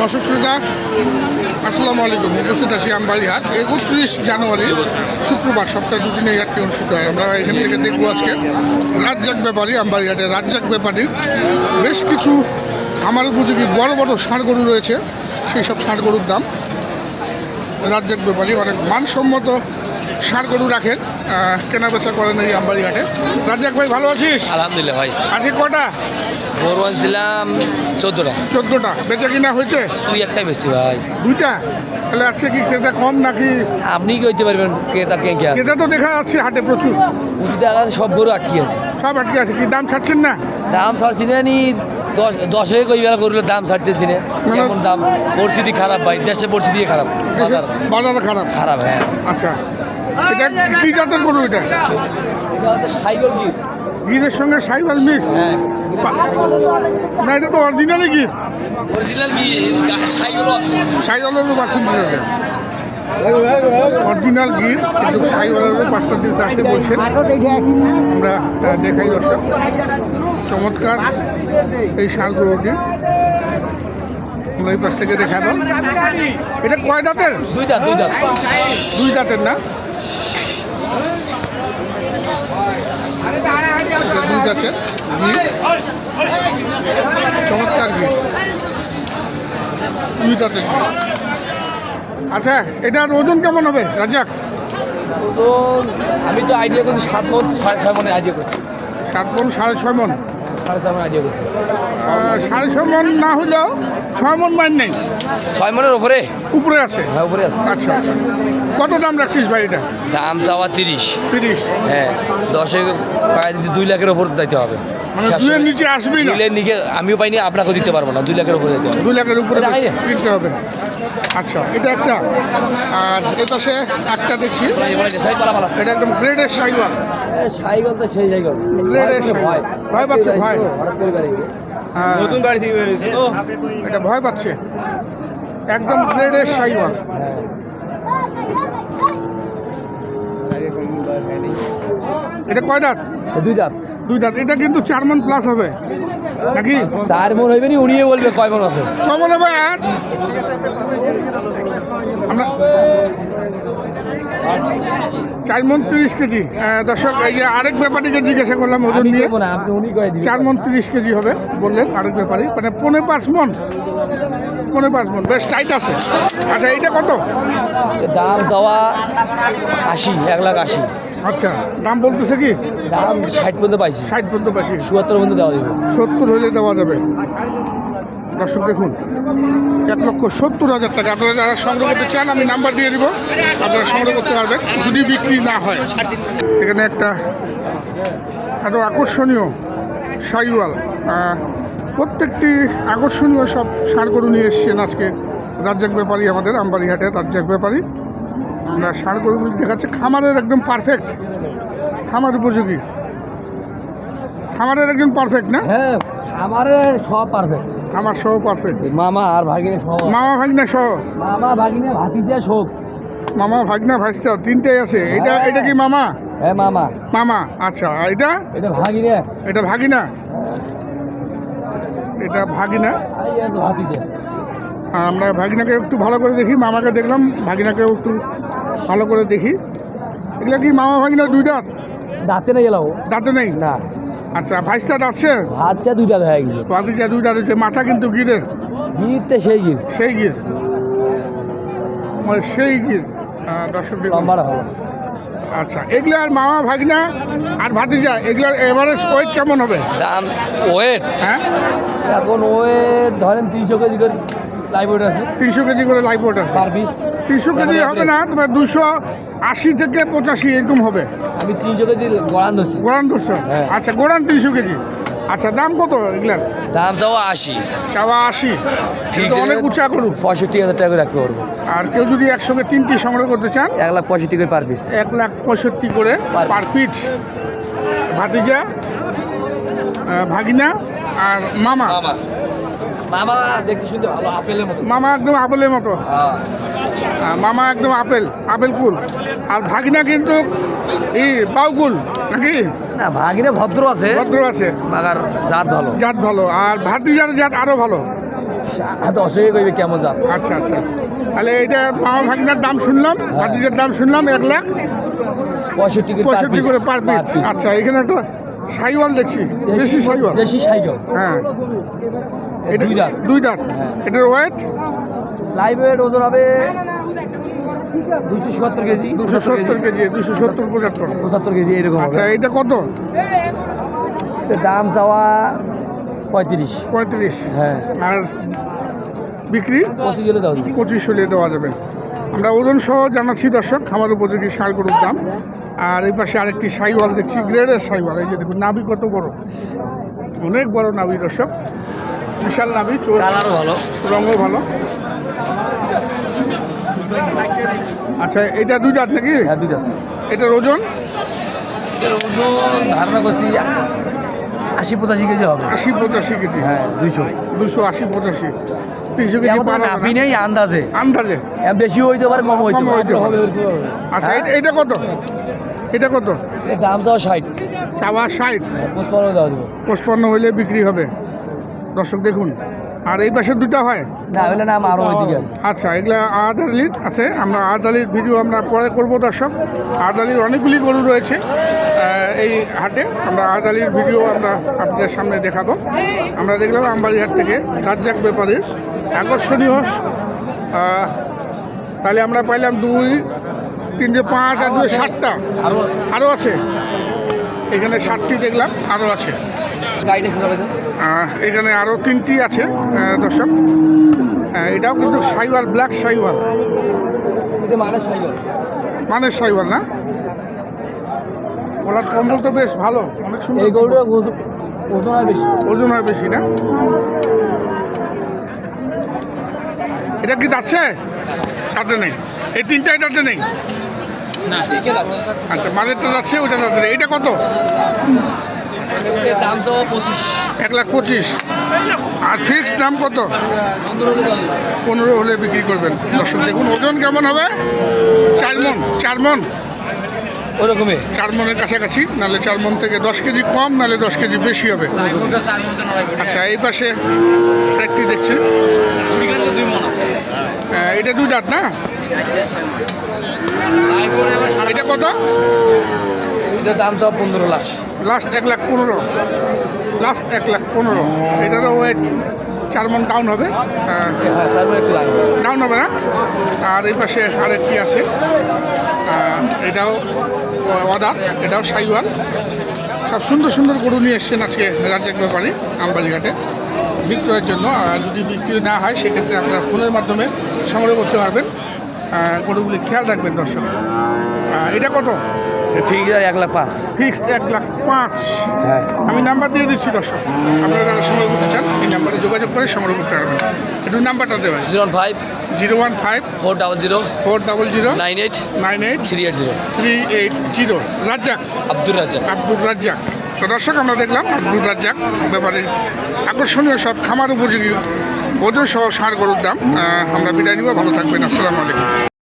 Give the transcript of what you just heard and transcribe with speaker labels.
Speaker 1: দর্শক শ্রোতা, আসসালামু আলাইকুম। উপস্থিত আছি আমবাড়িহাট। একত্রিশ জানুয়ারি, শুক্রবার সপ্তাহে দুদিনে হাটটি অনুষ্ঠিত হয়। আমরা এখান থেকে দেখব আজকে রাজ্জাক ব্যাপারী আমবাড়িহাটে রাজ্জাক ব্যাপারীর বেশ কিছু আমার উপযোগী বড় বড় ষাঁড় গরু রয়েছে, সেই সব ষাঁড় গরুর দাম। রাজ্জাক ব্যাপারী অনেক মানসম্মত ষাঁড় গরু রাখেন। কেনাবেচা করেন এই আমবাড়িহাটে রাজ্জাক ভাই ভালো আছিস?
Speaker 2: আলহামদুলিল্লাহ ভাই।
Speaker 1: আজকে কটা?
Speaker 2: গরু আনছিলাম চোদ্দোটা।
Speaker 1: চোদ্দোটা। বেচা কিনা হয়েছে?
Speaker 2: তুই একটাই বেশি ভাই।
Speaker 1: দুইটা? তাহলে আজকে কি ক্রেতা কম নাকি?
Speaker 2: আপনি কি হইতে পারবেন ক্রেতা কে কে
Speaker 1: ক্রেতা তো দেখা যাচ্ছে হাটে প্রচুর।
Speaker 2: টাকা সব গরু আটকে আছে।
Speaker 1: সব আটকে আছে। কি দাম ছাড়ছেন না?
Speaker 2: দাম ছাড়ছি না নি দশ দশে কই বেলা করলে দাম ছাড়তেছি না।
Speaker 1: মানে-
Speaker 2: কেমন দাম পরিস্থিতি খারাপ ভাই দেশের পরিস্থিতি খারাপ বাজার
Speaker 1: বাজার খারাপ।
Speaker 2: খারাপ হ্যাঁ।
Speaker 1: আচ্ছা। এটা কি জাতের গরু এটা গিরের সঙ্গে সাইবার মিক্স
Speaker 2: হ্যাঁ
Speaker 1: না এটা তো অরিজিনালি গির
Speaker 2: অরিজিনাল কি
Speaker 1: সাইওয়ালেরও পার্সেন্টেজ আছে অরিজিনাল গির কিন্তু সাইওয়ালেরও পার্সেন্টেজ আছে বলছেন। আমরা দেখাই দর্শক। চমৎকার এই সার গরুটি আমরা এই পাশ থেকে দেখাবো। এটা কয় দাঁতের?
Speaker 2: দুইটা দুইটা
Speaker 1: দুই দাঁতের না? চমৎকার আচ্ছা এটার ওজন কেমন হবে রাজাক
Speaker 2: তো আমি তো আইডিয়া করছি সাত মন সাড়ে ছয় মনে আইডিয়া করছি।
Speaker 1: সাত মন সাড়ে ছয় মন?
Speaker 2: সাড়ে ছয় মন আইডিয়া করছি।
Speaker 1: সাড়ে ছয় মন না হলেও ছয় মন মাইন নেই।
Speaker 2: ছয় মনের উপরে?
Speaker 1: উপরে আছে?
Speaker 2: হ্যাঁ উপরে আছে।
Speaker 1: আচ্ছা আচ্ছা। কত দাম রাখছিস ভাই এটা?
Speaker 2: দাম চাওয়া তিরিশ।
Speaker 1: তিরিশ?
Speaker 2: হ্যাঁ দশে পাই দিচ্ছি দুই লাখের ওপর দিতে হবে।
Speaker 1: মানে দুইয়ের নিচে আসবেই না?
Speaker 2: দুই নিচে আমিও পাইনি আপনাকেও দিতে পারব না দুই লাখের উপরে দিতে হবে।
Speaker 1: দুই লাখের উপরে। কিনতে হবে। আচ্ছা এটা একটা। আর এ পাশে একটা দেখছি। এটা একদম গ্রেডের সাইবার
Speaker 2: সাইকেল তো সেই সাইকেল।
Speaker 1: গ্রেডের ভয়। ভয়। পাচ্ছে, ভয়।
Speaker 2: হঠাৎ করে
Speaker 1: হ্যাঁ,
Speaker 2: গাড়ি থেকে বেরিয়েছে। তো
Speaker 1: এটা ভয় পাচ্ছে। একদম গ্রেডের সাইবার
Speaker 2: হ্যাঁ।
Speaker 1: এটা কয় দাঁত?
Speaker 2: দুই দাঁত।
Speaker 1: দুই দাঁত। এটা কিন্তু চার মন প্লাস হবে। নাকি?
Speaker 2: চার মন হইবে উনিয়ে উনিও বলবে কয় মন আছে।
Speaker 1: কেমন হবে আর? আমরা চার মন তিরিশ কেজি। দর্শক এই যে আরেক ব্যাপারীকে জিজ্ঞাসা করলাম ওজন নিয়ে চার মন তিরিশ কেজি হবে বললেন আরেক ব্যাপারী। মানে পনেরো পাঁচ মন পনেরো পাঁচ মন বেশ টাইট আছে। আচ্ছা এইটা কত?
Speaker 2: দাম দেওয়া আশি এক লাখ আশি।
Speaker 1: আচ্ছা দাম বলতেছে কি?
Speaker 2: দাম ষাট পর্যন্ত পাইছি।
Speaker 1: ষাট পর্যন্ত পাচ্ছি
Speaker 2: চুয়াত্তর পর্যন্ত দেওয়া যাবে।
Speaker 1: সত্তর হলে দেওয়া যাবে। দর্শক দেখুন এক লক্ষ সত্তর হাজার টাকা। আপনারা যারা সংগ্রহ করতে চান, আমি নাম্বার দিয়ে দিব। আপনারা সংগ্রহ করতে পারবেন, যদি বিক্রি না হয়। এখানে একটা আরও আকর্ষণীয় সাইওয়াল। প্রত্যেকটি আকর্ষণীয় সব গরু নিয়ে এসছেন আজকে। রাজ্জাক ব্যাপারী আমাদের আমবাড়িহাটের রাজ্জাক ব্যাপারী। আমরা গরুগুলি দেখাচ্ছে, খামারের একদম পারফেক্ট খামার উপযোগী। খামারের একদম পারফেক্ট না?
Speaker 2: হ্যাঁ আমারে সব পারফেক্ট
Speaker 1: আমার সহ পারফেক্ট।
Speaker 2: মামা আর ভাগিনে সব
Speaker 1: মামা ভাগনা সহ।
Speaker 2: মামা ভাগিনে ভাতিজা শোক।
Speaker 1: মামা ভাগনা ভাইসা তিনটেই আছে। এটা এটা কি মামা?
Speaker 2: হ্যাঁ মামা।
Speaker 1: মামা আচ্ছা এটা?
Speaker 2: এটা ভাগিনে।
Speaker 1: এটা ভাগিনা? এটা ভাগিনা?
Speaker 2: ভাতিজা।
Speaker 1: আমরা ভাগিনাকে একটু ভালো করে দেখি। মামাকে দেখলাম ভাগিনাকেও একটু ভালো করে দেখি। এগুলো কি মামা ভাগিনা দুই দাঁত?
Speaker 2: দাঁতে না গেলাম
Speaker 1: দাঁতে নেই?
Speaker 2: না।
Speaker 1: আচ্ছা ভাইসটা দাঁতছে
Speaker 2: বাচ্চা দুইটা হয়ে গেছে।
Speaker 1: ভাগিনা দুই দাঁত হচ্ছে মাথা কিন্তু গিরের
Speaker 2: গিরতে সেই গির।
Speaker 1: সেই গির। মানে সেই গির। দর্শক।
Speaker 2: লম্বাটা হলো
Speaker 1: আচ্ছা এগুলো আর মামা ভাগনা আর ভাতিজা এগুলোর এভারেজ ওয়েট কেমন হবে?
Speaker 2: দাম ওয়েট
Speaker 1: হ্যাঁ?
Speaker 2: এখন ওয়েট ধরেন তিনশো কেজি করে। লাইভ ওয়েট আছে।
Speaker 1: তিনশো কেজি করে লাইফ ওয়েট আছে।
Speaker 2: পার পিস
Speaker 1: তিনশো কেজি হবে না তোমার দুশো আশি থেকে পঁচাশি এরকম হবে।
Speaker 2: আমি তিনশো কেজি গড়ান ধরছি।
Speaker 1: গোড়ান দুশো
Speaker 2: হ্যাঁ।
Speaker 1: আচ্ছা গোড়ান তিনশো কেজি। আচ্ছা দাম কত এগুলার?
Speaker 2: দাম চাও আশি।
Speaker 1: চাওয়া আশি।
Speaker 2: ঠিক
Speaker 1: অনেক উঁচা করু
Speaker 2: পঁয়ষট্টি হাজার টাকা করে রাখতে পারব।
Speaker 1: আর কেউ যদি একসঙ্গে তিনটি সংগ্রহ করতে চান
Speaker 2: এক লাখ পঁয়ষট্টি করে পার পিস
Speaker 1: এক লাখ পঁয়ষট্টি করে পার পিট ভাতিজা ভাগিনা আর মামা।
Speaker 2: মামা মামা দেখতে শুনতে ভালো আপেলের মতো।
Speaker 1: মামা একদম আপেলের মতো।
Speaker 2: হ্যাঁ।
Speaker 1: মামা একদম আপেল আপেল কুল আর ভাগিনা কিন্তু এই বাউকুল নাকি?
Speaker 2: না ভাগিনে ভদ্র আছে
Speaker 1: ভদ্র আছে।
Speaker 2: মাগার জাত ভালো।
Speaker 1: জাত ভালো। আর ভাতিজার জাত আরও ভালো।
Speaker 2: অসুবিধা করবে কেমন জাত?
Speaker 1: আচ্ছা আচ্ছা। তাহলে এটা মামা ভাগিনার দাম শুনলাম ভাতিজার দাম শুনলাম এক লাখ।
Speaker 2: পঁয়ষট্টি
Speaker 1: পঁয়ষট্টি করে পার পিস আচ্ছা এখানে একটা সাইওয়াল দেখছি দেশি সাইওয়াল।
Speaker 2: দেশি সাইকেল
Speaker 1: হ্যাঁ। এটা-
Speaker 2: দুই দাঁত।
Speaker 1: দুই দাঁত।
Speaker 2: হ্যাঁ।
Speaker 1: এটার ওয়েট
Speaker 2: লাইভ ওয়েট ওজন হবে দুশো সত্তর কেজি।
Speaker 1: দুশো সত্তর কেজি দুশো সত্তর পঁচাত্তর।
Speaker 2: পঁচাত্তর কেজি এরকম
Speaker 1: আচ্ছা এটা কত?
Speaker 2: দাম চাওয়া পঁয়ত্রিশ।
Speaker 1: পঁয়ত্রিশ।
Speaker 2: হ্যাঁ।
Speaker 1: আর বিক্রি?
Speaker 2: পঁচিশ হলে দেওয়া যাবে।
Speaker 1: পঁচিশ হলে দেওয়া যাবে। আমরা ওজন সহ জানাচ্ছি দর্শক খামার উপযোগী সার গরুর দাম। আর এই পাশে আরেকটি সাইওয়াল দেখছি গ্রেডের সাইওয়াল। এই যে দেখুন নাভি কত বড়। অনেক বড় নাভি দর্শক। বিশাল নাভি
Speaker 2: কালারও ভালো।
Speaker 1: রঙও ভালো। আচ্ছা এটা দুই দাঁত নাকি?
Speaker 2: হ্যাঁ দুইটা
Speaker 1: এটার ওজন?
Speaker 2: এর ওজন ধারণা করছি আশি পঁচাশি কেজি হবে।
Speaker 1: আশি পঁচাশি কেজি।
Speaker 2: হ্যাঁ দুইশো।
Speaker 1: দুশো আশি পঁচাশি। তিনশো কেজি
Speaker 2: নাভি নেই আন্দাজে।
Speaker 1: আন্দাজে?
Speaker 2: বেশি হইতে পারে কম হইতে পারে।
Speaker 1: আচ্ছা
Speaker 2: হ্যাঁ?
Speaker 1: এটা কত? এটা কত?
Speaker 2: দাম চাওয়া ষাট।
Speaker 1: চাওয়া ষাট।
Speaker 2: পঁচপান্ন দেওয়া যাবে
Speaker 1: পঁচপান্ন হইলে বিক্রি হবে। দর্শক দেখুন আর এই পাশে দুটা হয়?
Speaker 2: না হইলে নাম আরও ওইদিকে আছে।
Speaker 1: আচ্ছা এগুলা আদালির আছে। আমরা আদালির ভিডিও আমরা পরে করব দর্শক। আদালির অনেকগুলি গরু রয়েছে এই হাটে। আমরা আদালির ভিডিও আমরা আপনাদের সামনে দেখাবো। আমরা দেখলাম আমবাড়িহাট থেকে রাজ্জাক ব্যাপারীর আকর্ষণীয় তাহলে আমরা পাইলাম দুই তিনটে পাঁচ আর দুই সাতটা।
Speaker 2: আরও
Speaker 1: আছে। এখানে ষাটটি দেখলাম আরও আছে। এখানে আরও তিনটি আছে দর্শক। এটাও কিন্তু সাইওয়াল ব্ল্যাক সাইওয়াল।
Speaker 2: মানে
Speaker 1: মানের সাইওয়াল না? ওলার কম্বল তো বেশ ভালো অনেক সুন্দর
Speaker 2: এই গরুটা ওজন ওজন হয় বেশি।
Speaker 1: ওজন হয় বেশি না? এটা কি যাচ্ছে? তাতে নেই। এই তিনটাই তাতে নেই
Speaker 2: না যাচ্ছে।
Speaker 1: আচ্ছা মাঝেরটা যাচ্ছে ওইটা নেই এটা কত?
Speaker 2: এর দাম চাওয়া পঁচিশ।
Speaker 1: এক লাখ পঁচিশ। আর ফিক্সড দাম কত?
Speaker 2: পনেরো হলে
Speaker 1: বিক্রি করবেন। দর্শক দেখুন ওজন কেমন হবে? চার মন চার মন।
Speaker 2: ওরকমই।
Speaker 1: চার মনের কাছাকাছি নাহলে চার মন থেকে দশ কেজি কম নাহলে দশ কেজি বেশি হবে। আচ্ছা এই পাশে একটি দেখছেন আহ, এটা দুই দাঁত না? এটা কত?
Speaker 2: এটা দাম চাওয়া পনেরো লাখ।
Speaker 1: লাস্ট এক লাখ পনেরো। লাস্ট এক লাখ পনেরো। এটারও ওয়েট চার মন ডাউন হবে।
Speaker 2: হ্যাঁ তারপরে
Speaker 1: ডাউন হবে না। আর এই পাশে আরেকটি আছে? এটাও অদার এটাও সাইওয়াল সব সুন্দর সুন্দর গরু নিয়ে এসছেন আজকে রাজ্জাক ব্যাপারে আমবাড়িঘাটে বিক্রয়ের জন্য। আর যদি বিক্রি না হয় সেক্ষেত্রে আপনারা ফোনের মাধ্যমে সংগ্রহ করতে পারবেন। গরুগুলি খেয়াল রাখবেন দর্শক। এটা কত?
Speaker 2: ঠিক আছে এক লাখ পাঁচ।
Speaker 1: ফিক্সড এক লাখ পাঁচ।
Speaker 2: হ্যাঁ।
Speaker 1: আমি নাম্বার দিয়ে দিচ্ছি দর্শক। আপনারা যারা সংগ্রহ করতে চান এই নাম্বারে যোগাযোগ করে সংগ্রহ করতে পারবেন। একটু নাম্বারটা দেবেন।
Speaker 2: Zero one five.
Speaker 1: Zero one five.
Speaker 2: Four double zero.
Speaker 1: Four double zero.
Speaker 2: Nine eight.
Speaker 1: Nine eight.
Speaker 2: Three eight zero.
Speaker 1: Three eight zero. Razzak.
Speaker 2: Abdur Razzak.
Speaker 1: Abdur Razzak. তো দর্শক আমরা দেখলাম আব্দুর রাজ্জাক ব্যাপারে আকর্ষণীয় সব খামার উপযোগী ওজন সহ সার গরুর দাম আমরা বিদায় নিব ভালো থাকবেন আসসালামু আলাইকুম।